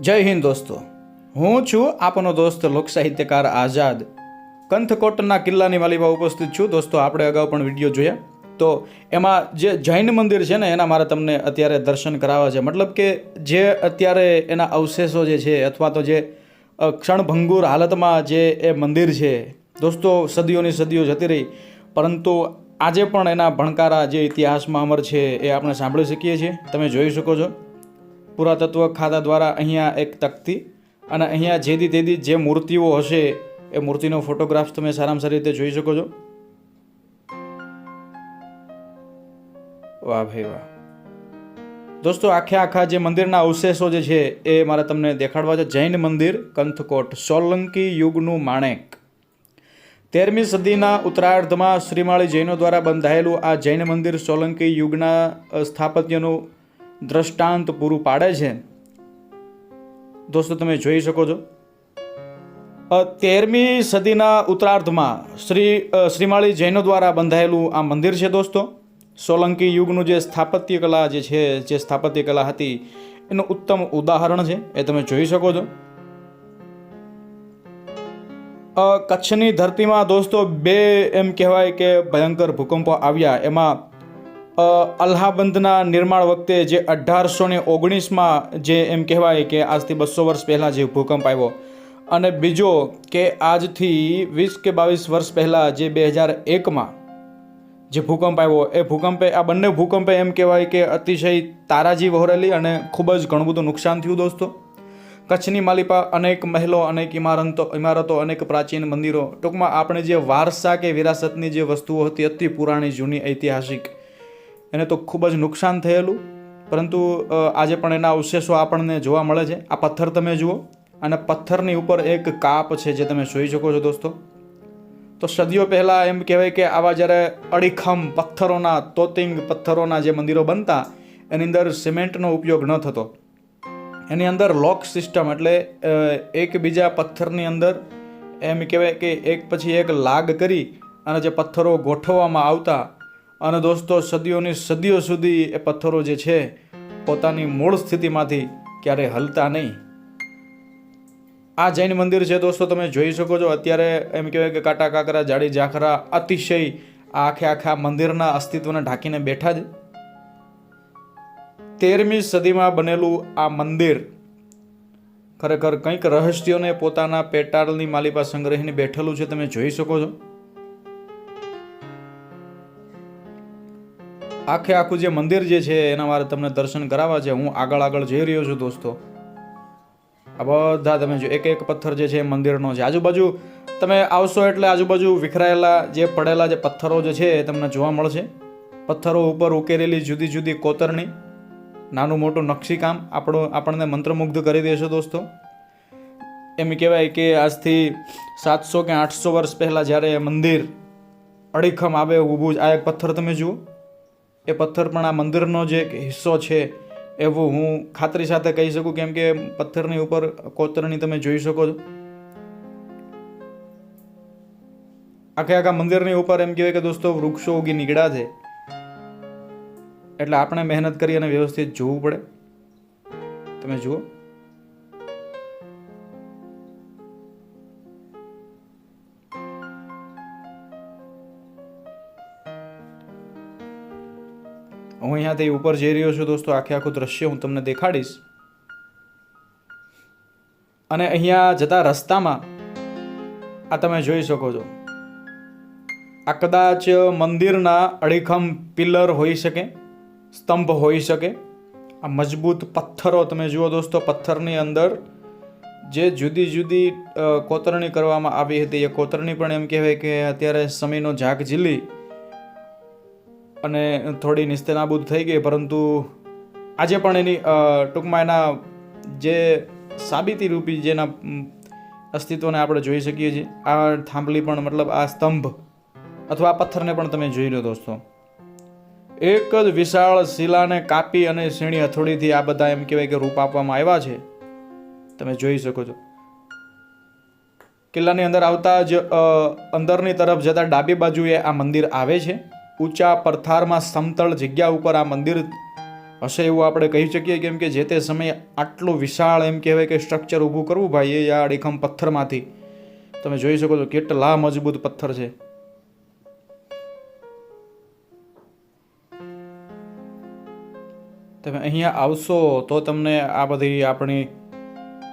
જય હિન્દ દોસ્તો. હું છું આપનો દોસ્ત લોક સાહિત્યકાર આઝાદ. કંથકોટના કિલ્લાની વાલીમાં ઉપસ્થિત છું. દોસ્તો, આપણે અગાઉ પણ વીડિયો જોયા. તો એમાં જે જૈન મંદિર છે ને, એના મારે તમને અત્યારે દર્શન કરાવવા છે. મતલબ કે જે અત્યારે એના અવશેષો જે છે, અથવા તો જે ક્ષણભંગુર હાલતમાં જે એ મંદિર છે, દોસ્તો, સદીઓની સદીઓ જતી રહી. પરંતુ આજે પણ એના ભણકારા જે ઇતિહાસમાં અમર છે એ આપણે સાંભળી શકીએ છીએ. તમે જોઈ શકો છો. પુરાતત્વ ખાતા દ્વારા અહીંયા એક તકતી અને અહીંયા જેદી તેદી જે મૂર્તિઓ હશે એ મૂર્તિનો ફોટોગ્રાફ તમે સારામાં સારી રીતે જોઈ શકો છો. વાહ ભાઈ વાહ. દોસ્તો, આખે આખા જે મંદિરના અવશેષો જે છે એ મારે તમને દેખાડવા છે. જૈન મંદિર, કંથકોટ, સોલંકી યુગનું માણેક. તેરમી સદીના ઉત્તરાર્ધમાં શ્રીમાળી જૈનો દ્વારા બંધાયેલું આ જૈન મંદિર સોલંકી યુગના સ્થાપત્યનું દ્રષ્ટાંત પૂરું પાડે છે. દોસ્તો, તમે જોઈ શકો છો. તેરમી સદીના ઉત્તરાર્ધમાં શ્રી શ્રીમાળી જૈનો દ્વારા બંધાયેલું આ મંદિર છે દોસ્તો. સોલંકી યુગનું જે સ્થાપત્ય કલા જે છે, જે સ્થાપત્ય કલા હતી, એનું ઉત્તમ ઉદાહરણ છે. એ તમે જોઈ શકો છો. કચ્છની ધરતીમાં દોસ્તો બે એમ કહેવાય કે ભયંકર ભૂકંપો આવ્યા. એમાં અલ્હાબંધના નિર્માણ વખતે જે અઢારસો ને ઓગણીસમાં જે એમ કહેવાય કે આજથી બસો વર્ષ પહેલાં જે ભૂકંપ આવ્યો અને બીજો કે આજથી વીસ કે બાવીસ વર્ષ પહેલાં જે બે હજાર એકમાં જે ભૂકંપ આવ્યો, એ ભૂકંપે, આ બંને ભૂકંપે એમ કહેવાય કે અતિશય તારાજી વહોરેલી અને ખૂબ જ ઘણું બધું નુકસાન થયું દોસ્તો. કચ્છની માલિપા અનેક મહેલો, અનેક ઇમારતો ઇમારતો, અનેક પ્રાચીન મંદિરો, ટૂંકમાં આપણે જે વારસા કે વિરાસતની જે વસ્તુઓ હતી, અતિ પુરાણી, જૂની, ઐતિહાસિક એને તો ખૂબ જ નુકસાન થયેલું. પરંતુ આજે પણ એના અવશેષો આપણને જોવા મળે છે. આ પથ્થર તમે જુઓ. અને પથ્થરની ઉપર એક કાપ છે જે તમે જોઈ શકો છો દોસ્તો. તો સદીઓ પહેલાં એમ કહેવાય કે આવા જ્યારે અડીખમ પથ્થરોના, તોતિંગ પથ્થરોના જે મંદિરો બનતા, એની અંદર સિમેન્ટનો ઉપયોગ ન થતો. એની અંદર લોક સિસ્ટમ એટલે એકબીજા પથ્થરની અંદર એમ કહેવાય કે એક પછી એક લાગ કરી અને જે પથ્થરો ગોઠવવામાં આવતા અને દોસ્તો, સદીઓની સદીઓ સુધી એ પથ્થરો જે છે, પોતાની મૂળ સ્થિતિમાંથી ક્યારેય હલતા નહીં. આ જૈન મંદિર છે દોસ્તો, તમે જોઈ શકો છો. અત્યારે એમ કહેવાય કે કાંટા કાકરા, જાડી ઝાખરા અતિશય આ આખે આખા મંદિરના અસ્તિત્વને ઢાંકીને બેઠા છે તેરમી સદીમાં બનેલું આ મંદિર ખરેખર કંઈક રહસ્યોને પોતાના પેટાળની માલિપા સંગ્રહીને બેઠેલું છે, તમે જોઈ શકો છો. આખે આખું જે મંદિર જે છે, એના મારે તમને દર્શન કરાવવા છે. હું આગળ આગળ જઈ રહ્યો છું દોસ્તો. આ બધા તમે જો, એક એક પથ્થર જે છે, એ મંદિરનો છે. આજુબાજુ તમે આવશો એટલે આજુબાજુ વિખરાયેલા જે પડેલા જે પથ્થરો જે છે, એ તમને જોવા મળશે. પથ્થરો ઉપર ઉકેરેલી જુદી જુદી કોતરણી. નાનું મોટું નકશીકામ. આપણું, આપણને મંત્રમુગ્ધ કરી દેશે દોસ્તો. એમ કહેવાય કે આજથી સાતસો કે આઠસો વર્ષ પહેલાં જ્યારે મંદિર અડીખમ આવે ઊભું આ એક પથ્થર તમે જુઓ. એ પથ્થર પણ આ મંદિરનો જે હિસ્સો છે, એવું હું ખાતરી સાથે કહી શકું કેમ કે પથ્થરની ઉપર કોતરણી તમે જોઈ શકો છો. આખે આખા મંદિરની ઉપર એમ કહેવાય કે દોસ્તો વૃક્ષો ઉગી નીકળ્યા છે. એટલે આપણે મહેનત કરી અને વ્યવસ્થિત જોવું પડે. તમે જુઓ. હું અહીંયાથી ઉપર જઈ રહ્યો છું દોસ્તો, આખે આખું દ્રશ્ય હું તમને દેખાડીશ. અને અહીંયા જતા રસ્તામાં, આ તમે જોઈ શકો છો. આ કદાચ મંદિરના અડીખમ પિલર હોઈ શકે, સ્તંભ હોઈ શકે. આ મજબૂત પથ્થરો તમે જુઓ દોસ્તો, પથ્થરની અંદર જે જુદી જુદી કોતરણી કરવામાં આવી હતી. એ કોતરણી પણ એમ કહેવાય કે અત્યારે સમયનો ઝાક ઝીલી અને થોડી નિસ્તેનાબૂદ થઈ ગઈ, પરંતુ આજે પણ એની ટૂંકમાં એના જે સાબિતી રૂપી જેના અસ્તિત્વને આપણે જોઈ શકીએ છીએ, આ થાંભલી પણ મતલબ આ સ્તંભ અથવા આ પથ્થરને પણ તમે જોઈ લો દોસ્તો. એક જ વિશાળ શિલાને કાપી અને સીણી હથોડીથી આ બધા એમ કહેવાય કે રૂપ આપવામાં આવ્યા છે. તમે જોઈ શકો છો. કિલ્લાની અંદર આવતા જ અંદરની તરફ જતાં ડાબી બાજુએ આ મંદિર આવે છે. ઊંચા પથ્થારમાં સમતળ જગ્યા ઉપર આ મંદિર હશે એવું આપણે કહી શકીએ કેમ કે જે તે સમયે આટલું વિશાળ એમ કહેવાય કે સ્ટ્રક્ચર ઊભું કરવું ભાઈ, એ આ અડીખમ પથ્થરમાંથી. તમે જોઈ શકો છો કેટલા મજબૂત પથ્થર છે. તમે અહીંયા આવશો તો તમને આ બધી આપણી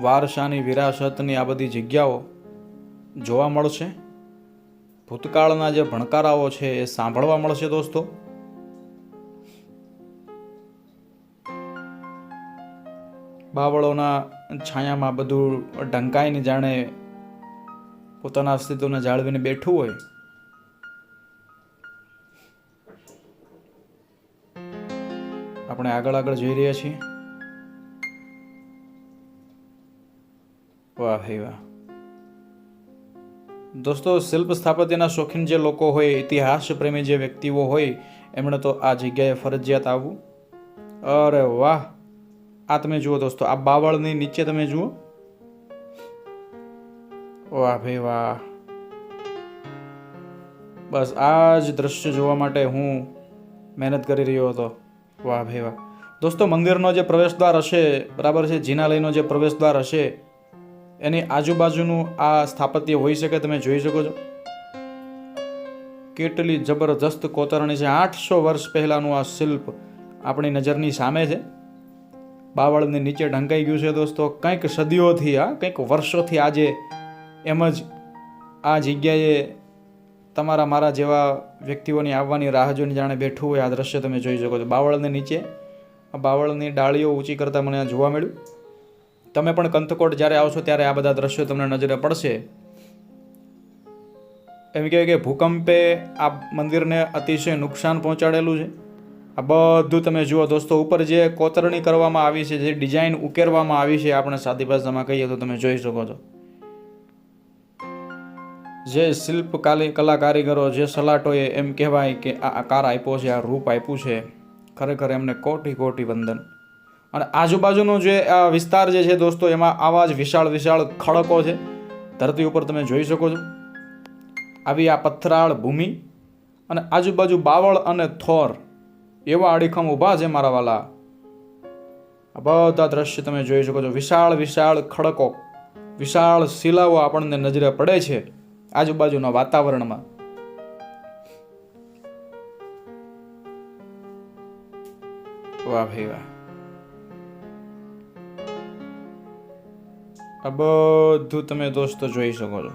વારસાની વિરાસતની આ બધી જગ્યાઓ જોવા મળશે. ભૂતકાળના જે ભણકારાઓ છે એ સાંભળવા મળશે દોસ્તો. બાવળોના છાયામાં બધું ઢંકાઈને જાણે પોતાના અસ્તિત્વને જાળવીને બેઠું હોય. આપણે આગળ આગળ જઈ રહ્યા છીએ. વાહ ભાઈ વાહ. દોસ્તો શિલ્પ સ્થાપત્યના શોખીન જે લોકો હોય, ઇતિહાસ પ્રેમી જે વ્યક્તિઓ હોય, એમણે તો આ જગ્યાએ ફરજિયાત આવવું. અરે વાહ! આ તમે જુઓ દોસ્તો, આ બાવળની નીચે તમે જુઓ. વાહ ભાઈ વાહ! બસ, આ જ દ્રશ્ય જોવા માટે હું મહેનત કરી રહ્યો હતો. વાહ ભાઈ વાહ! દોસ્તો, મંદિરનો જે પ્રવેશદ્વાર હશે, બરાબર છે, જીનાલયનો જે પ્રવેશદ્વાર હશે એની આજુબાજુનું આ સ્થાપત્ય હોઈ શકે, તમે જોઈ શકો છો. કેટલી જબરજસ્ત કોતરણી છે. આઠસો વર્ષ પહેલાંનું આ શિલ્પ આપણી નજરની સામે છે. બાવળની નીચે ઢંકાઈ ગયું છે દોસ્તો. કંઈક સદીઓથી આ કંઈક વર્ષોથી આજે એમ જ આ જગ્યાએ તમારા મારા જેવા વ્યક્તિઓની આવવાની રાહ જોઈને જાણે બેઠું હોય આ દ્રશ્ય તમે જોઈ શકો છો. બાવળની નીચે, બાવળની ડાળીઓ ઊંચી કરતાં મને જોવા મળ્યું. તમે પણ કંથકોટ જ્યારે આવશો ત્યારે આ બધા દ્રશ્યો તમને નજરે પડશે. એમ કહેવાય કે ભૂકંપે આ મંદિરને અતિશય નુકસાન પહોંચાડેલું છે. આ બધું તમે જુઓ દોસ્તો, ઉપર જે કોતરણી કરવામાં આવી છે, જે ડિઝાઇન ઉકેરવામાં આવી છે, આપણે સાદી ભાષામાં કહીએ તો તમે જોઈ શકો છો. જે શિલ્પ કલા કારીગરો જે સલાટોએ એમ કહેવાય કે આ આકાર આપ્યો છે, આ રૂપ આપ્યું છે, ખરેખર એમને કોટી કોટી વંદન. અને આજુબાજુનો જે વિસ્તાર જે છે દોસ્તો, એમાં આવા જ વિશાળ વિશાળ ખડકો છે. ધરતી ઉપર તમે જોઈ શકો છો. આવી આ પથરાળ ભૂમિ અને આજુબાજુ બાવળ અને થોર એવા અડીખમ ઊભા છે મારા વાલા. આ બધા દ્રશ્ય તમે જોઈ શકો છો. વિશાળ વિશાળ ખડકો. વિશાળ શિલાઓ આપણને નજરે પડે છે આજુબાજુના વાતાવરણમાં. વાહ ભાઈ વાહ. આ બધું તમે દોસ્તો જોઈ શકો છો.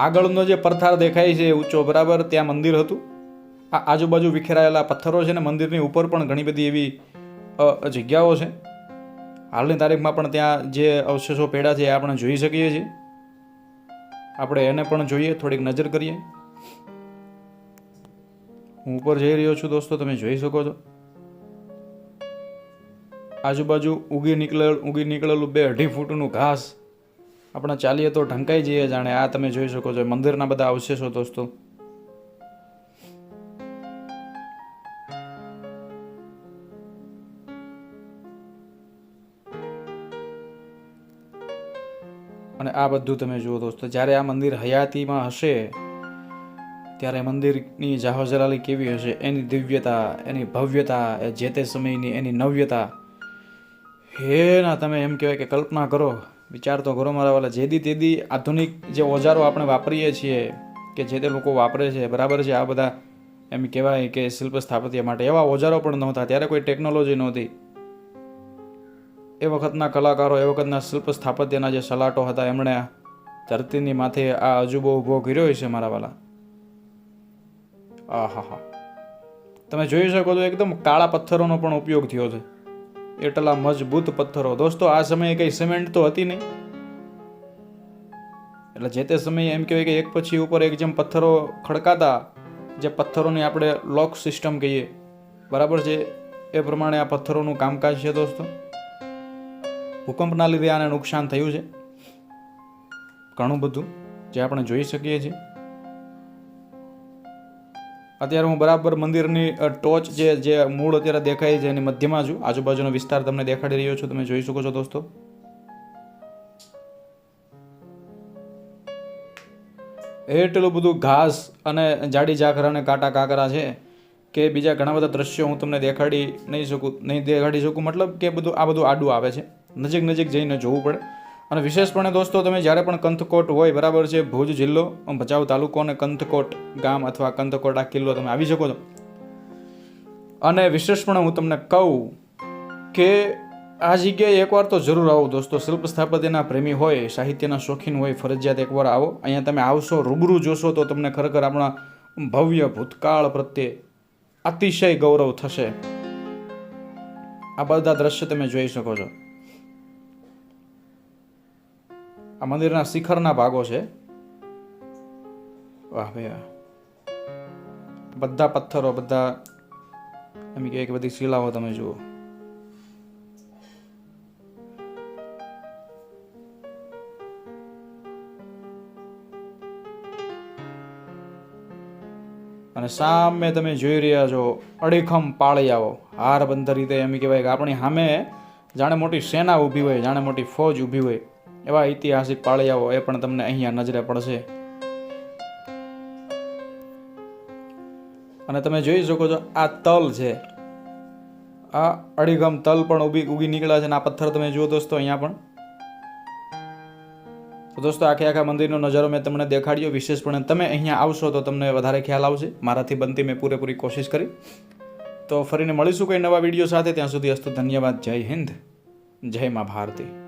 આગળનો જે પથ્થર દેખાય છે ઊંચો બરાબર ત્યાં મંદિર હતું. આ આજુબાજુ વિખેરાયેલા પથ્થરો છે ને મંદિરની ઉપર પણ ઘણી બધી એવી જગ્યાઓ છે. હાલની તારીખમાં પણ ત્યાં જે અવશેષો પેડા છે એ આપણે જોઈ શકીએ છીએ. આપણે એને પણ જોઈએ, થોડીક નજર કરીએ. હું ઉપર જઈ રહ્યો છું દોસ્તો, તમે જોઈ શકો છો. આજુબાજુ ઉગી નીકળેલ, ઉગી નીકળેલું બે અઢી ફૂટનું ઘાસ. આપણે ચાલીએ તો ઢંકાઈ જઈએ જાણે, આ તમે જોઈ શકો છો. મંદિરના બધા અવશેષો દોસ્તો. અને આ બધું તમે જુઓ દોસ્તો, જ્યારે આ મંદિર હયાતીમાં હશે ત્યારે મંદિરની જાહોજલાલી કેવી હશે એની દિવ્યતા, એની ભવ્યતા, એ જે તે સમયની એની નવ્યતા. હે ના, તમે એમ કહેવાય કે કલ્પના કરો. વિચાર તો કરો મારા વાલા, જેદી તેદી આધુનિક જે ઓજારો આપણે વાપરીએ છીએ, કે જે તે લોકો વાપરે છે, બરાબર છે? આ બધા એમ કહેવાય કે શિલ્પ સ્થાપત્ય માટે. એવા ઓજારો પણ નહોતા, ત્યારે કોઈ ટેકનોલોજી નહોતી. એ વખતના કલાકારો, એ વખતના શિલ્પ સ્થાપત્યના જે સલાટો હતા, એમણે ધરતીની માથે આ અજુબો ઊભો કર્યો છે મારા વાલા. આહાહા. તમે જોઈ શકો છો એકદમ કાળા પથ્થરોનો પણ ઉપયોગ થયો છે. એટલા મજબૂત પથ્થરો. દોસ્તો, આ સમયે કઈ સિમેન્ટ તો હતી નહીં. એટલે જે તે સમયે એમ કહેવાય કે એક પછી ઉપર એક જેમ પથ્થરો ખડકાતા, જે પથ્થરોની આપણે લોક સિસ્ટમ કહીએ. બરાબર છે? એ પ્રમાણે આ પથ્થરોનું કામકાજ છે, દોસ્તો. ભૂકંપના લીધે આને નુકસાન થયું છે. ઘણું બધું જે આપણે જોઈ શકીએ છીએ. અત્યારે હું બરાબર મંદિરની ટોચ જે જે મૂળ અત્યારે દેખાય છે એની મધ્યમાં છું. આજુબાજુનો વિસ્તાર તમને દેખાડી રહ્યો છું. તમે જોઈ શકો છો દોસ્તો. એટલું બધું ઘાસ અને જાડી ઝાકરા અને કાંટા કાંકરા છે કે બીજા ઘણા બધા દ્રશ્યો હું તમને દેખાડી નહીં શકું, નહીં દેખાડી શકું. મતલબ કે બધું, આ બધું આડું આવે છે. નજીક નજીક જઈને જોવું પડે. અને વિશેષપણે દોસ્તો, તમે જ્યારે પણ કંથકોટ હોય, બરાબર છે, ભુજ જિલ્લો, ભચાઉ તાલુકો અને કંથકોટ ગામ અથવા કંથકોટ આ કિલ્લો તમે આવી શકો છો. અને વિશેષપણે હું તમને કહું કે આ જગ્યાએ એકવાર તો જરૂર આવો દોસ્તો. શિલ્પ સ્થાપત્યના પ્રેમી હોય, સાહિત્યના શોખીન હોય, ફરજિયાત એકવાર આવો. અહીંયા તમે આવશો, રૂબરૂ જોશો તો તમને ખરેખર આપણા ભવ્ય ભૂતકાળ પ્રત્યે અતિશય ગૌરવ થશે. આ બધા દ્રશ્ય તમે જોઈ શકો છો. આ મંદિરના શિખરના ભાગો છે. વાહ ભાઈ બધા પથ્થરો, બધા એમ કે બધી શિલાઓ તમે જુઓ. અને સામે તમે જોઈ રહ્યા છો, અડીખમ પાળિયાઓ હાર બંધ રીતે એમ કહેવાય કે આપણી સામે જાણે મોટી સેના ઊભી હોય, જાણે મોટી ફૌજ ઊભી હોય. એવા ઐતિહાસિક પાળિયાઓ એ પણ તમને અહીંયા નજરે પડશે. અને તમે જોઈ શકો છો, આ તલ છે. આ અડીગમ તલ પણ ઊભી, ઉગી નીકળ્યા છે અને આ પથ્થર તમે જુઓ દોસ્તો અહીંયા પણ. તો દોસ્તો આખે આખા મંદિરનો નજારો મેં તમને દેખાડ્યો. વિશેષપણે તમે અહીંયા આવશો તો તમને વધારે ખ્યાલ આવશે. મારાથી બનતી મેં પૂરેપૂરી કોશિશ કરી. તો ફરીને મળીશું કોઈ નવા વીડિયો સાથે. ત્યાં સુધી અસ્તુ ધન્યવાદ. જય હિન્દ. જય મા ભારતી.